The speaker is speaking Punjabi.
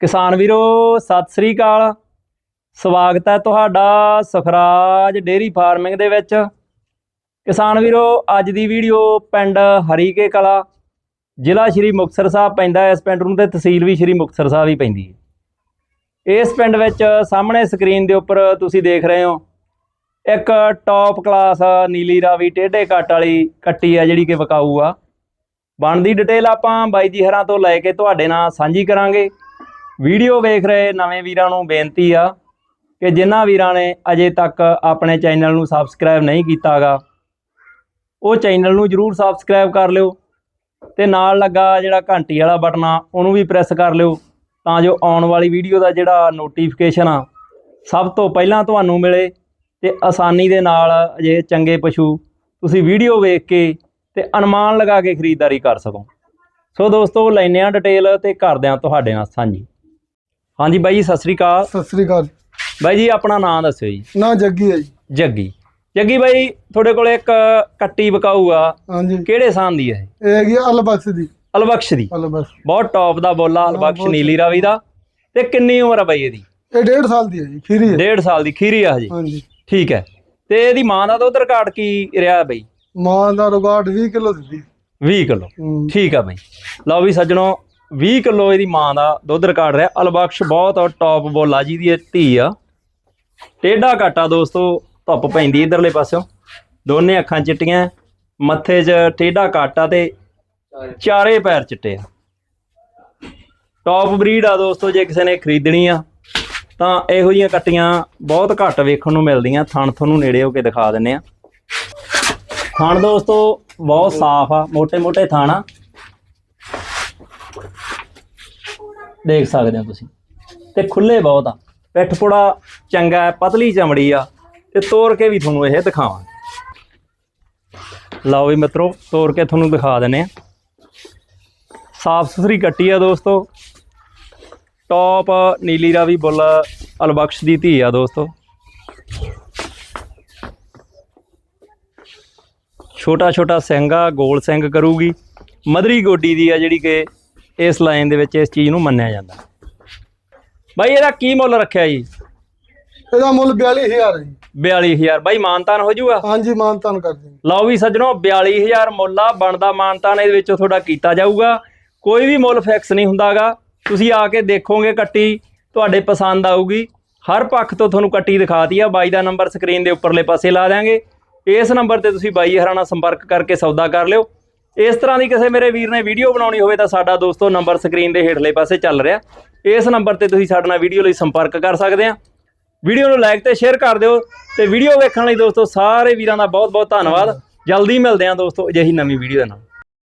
ਕਿਸਾਨ ਵੀਰੋ, ਸਤਿ ਸ੍ਰੀ ਅਕਾਲ। ਸਵਾਗਤ ਹੈ ਤੁਹਾਡਾ ਸੁਖਰਾਜ ਡੇਰੀ ਫਾਰਮਿੰਗ ਦੇ ਵਿੱਚ। ਕਿਸਾਨ ਵੀਰੋ, ਅੱਜ ਦੀ ਵੀਡੀਓ ਪਿੰਡ ਹਰੀਕੇ ਕਲਾ, ਜ਼ਿਲ੍ਹਾ ਸ਼੍ਰੀ ਮੁਕਤਸਰ ਸਾਹਿਬ ਪੈਂਦਾ ਹੈ। ਇਸ ਪਿੰਡ ਨੂੰ ਤੇ ਤਹਿਸੀਲ ਵੀ ਸ਼੍ਰੀ ਮੁਕਤਸਰ ਸਾਹਿਬ ਹੀ ਪੈਂਦੀ ਹੈ। ਇਸ ਪਿੰਡ ਵਿੱਚ ਸਾਹਮਣੇ ਸਕਰੀਨ ਦੇ ਉੱਪਰ ਤੁਸੀਂ ਦੇਖ ਰਹੇ ਹੋ, ਇੱਕ ਟੌਪ ਕਲਾਸ ਨੀਲੀ ਰਾਵੀ ਟੇਢੇ ਕੱਟ ਵਾਲੀ ਕੱਟੀ ਆ ਜਿਹੜੀ ਕਿ ਵਿਕਾਊ ਆ। ਬਣਦੀ ਡਿਟੇਲ ਆਪਾਂ ਬਾਈ ਜੀ ਹਰਾਂ ਤੋਂ ਲੈ ਕੇ ਤੁਹਾਡੇ ਨਾਲ ਸਾਂਝੀ ਕਰਾਂਗੇ। ਵੀਡੀਓ ਵੇਖ ਰਹੇ ਨਵੇਂ ਵੀਰਾਂ ਨੂੰ ਬੇਨਤੀ ਆ ਕਿ ਜਿਨ੍ਹਾਂ ਵੀਰਾਂ ਨੇ ਅਜੇ ਤੱਕ ਆਪਣੇ ਚੈਨਲ ਨੂੰ ਸਬਸਕ੍ਰਾਈਬ ਨਹੀਂ ਕੀਤਾਗਾ, ਉਹ ਚੈਨਲ ਨੂੰ ਜਰੂਰ ਸਬਸਕ੍ਰਾਈਬ ਕਰ ਲਿਓ ਤੇ ਨਾਲ ਲੱਗਾ ਜਿਹੜਾ ਘੰਟੀ ਵਾਲਾ ਬਟਨ ਆ, ਉਹਨੂੰ ਵੀ ਪ੍ਰੈਸ ਕਰ ਲਿਓ ਤਾਂ ਜੋ ਆਉਣ ਵਾਲੀ ਵੀਡੀਓ ਦਾ ਜਿਹੜਾ ਨੋਟੀਫਿਕੇਸ਼ਨ ਆ, ਸਭ ਤੋਂ ਪਹਿਲਾਂ ਤੁਹਾਨੂੰ ਮਿਲੇ ਤੇ ਆਸਾਨੀ ਦੇ ਨਾਲ ਜੇ ਚੰਗੇ ਪਸ਼ੂ ਤੁਸੀਂ ਵੀਡੀਓ ਵੇਖ ਕੇ ਤੇ ਅਨੁਮਾਨ ਲਗਾ ਕੇ ਖਰੀਦਦਾਰੀ ਕਰ ਸਕੋ। ਸੋ ਦੋਸਤੋ ਲੈਨੇ ਆ ਡਿਟੇਲ ਤੇ ਕਰਦੇ ਆ ਤੁਹਾਡੇ ਨਾਲ ਸਾਂਝੀ। ਹਾਂਜੀ ਬਾਈ ਜੀ ਸਤਿ ਸ੍ਰੀ ਅਕਾਲ। ਸਤਿ ਸ੍ਰੀ ਅਕਾਲ ਬਾਈ ਜੀ ਆਪਣਾ ਨਾਮ ਦੱਸਿਓ ਜੀ। ਨਾ ਜੱਗੀ ਹੈ ਜੀ। ਜੱਗੀ। ਜੱਗੀ ਬਾਈ ਤੁਹਾਡੇ ਕੋਲ ਇੱਕ ਕੱਟੀ ਵਿਕਾਊ ਆ ਹਾਂਜੀ। ਕਿਹੜੇ ਸਾਨ ਦੀ ਹੈ ਇਹ? ਹੈਗੀ ਆ ਅਲਬਕਸ ਦੀ। ਅਲਬਖਸ਼ ਦੀ। ਅਲਬਕਸ ਬਹੁਤ ਟੌਪ ਦਾ ਬੋਲਾ ਅਲਬਖਸ਼ ਨੀਲੀ ਰਾਵੀ ਦਾ। ਤੇ ਕਿੰਨੀ ਉਮਰ ਆ ਬਾਈ ਇਹਦੀ? ਇਹ ਡੇਢ ਸਾਲ ਦੀ ਹੈ ਜੀ ਖੀਰੀ ਹੈ। ਡੇਢ ਸਾਲ ਦੀ ਖੀਰੀ ਆ ਹਜੇ। ਹਾਂਜੀ। ਠੀਕ ਹੈ। ਤੇ ਇਹਦੀ ਮਾਂ ਦਾ ਦੁੱਧ ਰਿਕਾਰਡ ਕੀ ਰਿਹਾ ਬਈ? ਮਾਂ ਦਾ ਰਿਕਾਰਡ 20 ਕਿਲੋ ਦਿੱਤੀ। 20 ਕਿਲੋ। ਠੀਕ ਆ ਬਈ। ਲਓ ਵੀ ਸੱਜਣੋ 20 ਕਿਲੋ ਇਹਦੀ ਮਾਂ ਦਾ ਦੁੱਧ ਰਿਕਾਰਡ ਰਿਹਾ। ਅਲਬਖਸ਼ ਬਹੁਤ ਟੌਪ ਬੋਲਾ ਜੀ ਦੀ ਧੀ ਆ। ਟੇਡਾ ਘਾਟਾ ਦੋਸਤੋ, ਧੁੱਪ ਪੈਂਦੀ ਇਧਰਲੇ ਪਾਸਿਓਂ। ਦੋਨੇ ਅੱਖਾਂ ਚਿੱਟੀਆਂ, ਮੱਥੇ 'ਚ ਟੇਡਾ ਘਾਟਾ ਤੇ ਚਾਰੇ ਪੈਰ ਚਿੱਟੇ ਆ। ਟੌਪ ਬਰੀਡ ਆ ਦੋਸਤੋ, ਜੇ ਕਿਸੇ ਨੇ ਖਰੀਦਣੀ ਆ, ਤਾਂ ਇਹੋ ਜੀਆਂ ਕੱਟੀਆਂ ਬਹੁਤ ਘੱਟ ਵੇਖਣ ਨੂੰ ਮਿਲਦੀਆਂ। ਥਣ ਤੁਹਾਨੂੰ ਨੇੜੇ ਹੋ ਕੇ ਦਿਖਾ ਦਿੰਨੇ ਆ। ਥਣ ਦੋਸਤੋ, ਬਹੁਤ ਸਾਫ਼ ਆ ਮੋٹے-ਮੋٹے ਥਾਣਾ ਦੇਖ ਸਕਦੇ ਹੋ ਤੁਸੀਂ। ਤੇ ਖੁੱਲੇ ਬਹੁਤ ਆ। ਪਿੱਠ ਪੁੜਾ ਚੰਗਾ ਹੈ, ਪਤਲੀ ਚਮੜੀ ਆ। ਤੇ ਤੋੜ ਕੇ ਵੀ ਤੁਹਾਨੂੰ ਇਹ ਦਿਖਾਵਾਂਗੇ। ਲਓ ਵੀ ਮਿੱਤਰੋ ਤੋੜ ਕੇ ਤੁਹਾਨੂੰ ਦਿਖਾ ਦਿੰਨੇ ਆ। ਸਾਫ਼ ਸੁਥਰੀ ਕੱਟੀ ਆ ਦੋਸਤੋ। ਟੌਪ ਨੀਲੀ ਰਾਵੀ ਬੁੱਲ ਅਲਬਖਸ਼ ਦੀ ਧੀ ਆ ਦੋਸਤੋ। ਛੋਟਾ ਛੋਟਾ ਸਿੰਘ ਆ, ਗੋਲ ਸਿੰਘ ਕਰੂਗੀ। ਮਧਰੀ ਗੋਡੀ ਦੀ ਆ ਜਿਹੜੀ ਕਿ ਇਸ ਲਾਈਨ ਦੇ ਵਿੱਚ ਇਸ ਚੀਜ਼ ਨੂੰ ਮੰਨਿਆ ਜਾਂਦਾ। ਬਾਈ ਇਹਦਾ ਕੀ ਮੁੱਲ ਰੱਖਿਆ ਜੀ? ਇਹਦਾ ਮੁੱਲ 42000 ਹੈ ਜੀ। 42000 ਬਾਈ ਮਾਨਤਾਨ ਹੋ ਜਾਊਗਾ ਹਾਂਜੀ ਮਾਨਤਾਨ ਕਰ ਦਿੰਦੇ ਲਓ ਵੀ ਸੱਜਣੋ 42000 ਮੁੱਲ ਆ ਬਣਦਾ ਮਾਨਤਾਨ ਇਹਦੇ ਵਿੱਚੋਂ ਤੁਹਾਡਾ ਕੀਤਾ ਜਾਊਗਾ। ਕੋਈ ਵੀ ਮੁੱਲ ਫਿਕਸ ਨਹੀਂ ਹੁੰਦਾਗਾ। ਤੁਸੀਂ ਆ ਕੇ ਦੇਖੋਗੇ ਕੱਟੀ ਤੁਹਾਡੇ ਪਸੰਦ ਆਊਗੀ। ਹਰ ਪੱਖ ਤੋਂ ਤੁਹਾਨੂੰ ਕੱਟੀ ਦਿਖਾਤੀ ਆ। ਬਾਈ ਦਾ ਨੰਬਰ ਸਕਰੀਨ ਦੇ ਉੱਪਰਲੇ ਪਾਸੇ ਲਾ ਦਿਆਂਗੇ। ਇਸ ਨੰਬਰ ਤੇ ਤੁਸੀਂ ਬਾਈ ਹਰਾਣਾ ਸੰਪਰਕ ਕਰਕੇ ਸੌਦਾ ਕਰ ਲਿਓ। ਇਸ ਤਰ੍ਹਾਂ ਦੀ ਕਿਸੇ ਮੇਰੇ ਵੀਰ ਨੇ ਵੀਡੀਓ ਬਣਾਉਣੀ ਹੋਵੇ ਤਾਂ ਸਾਡਾ ਦੋਸਤੋ ਨੰਬਰ ਸਕਰੀਨ ਦੇ ਹੇਠਲੇ ਪਾਸੇ ਚੱਲ ਰਿਹਾ। ਇਸ ਨੰਬਰ ਤੇ ਤੁਸੀਂ ਸਾਡੇ ਨਾਲ ਵੀਡੀਓ ਲਈ ਸੰਪਰਕ ਕਰ ਸਕਦੇ ਆ। ਵੀਡੀਓ ਨੂੰ ਲਾਈਕ ਤੇ ਸ਼ੇਅਰ ਕਰ ਦਿਓ ਤੇ ਵੀਡੀਓ ਵੇਖਣ ਲਈ ਦੋਸਤੋ ਸਾਰੇ ਵੀਰਾਂ ਦਾ ਬਹੁਤ ਬਹੁਤ ਧੰਨਵਾਦ। ਜਲਦੀ ਮਿਲਦੇ ਹਾਂ ਦੋਸਤੋ ਅਜਿਹੀ ਨਵੀਂ ਵੀਡੀਓ ਦੇ ਨਾਲ।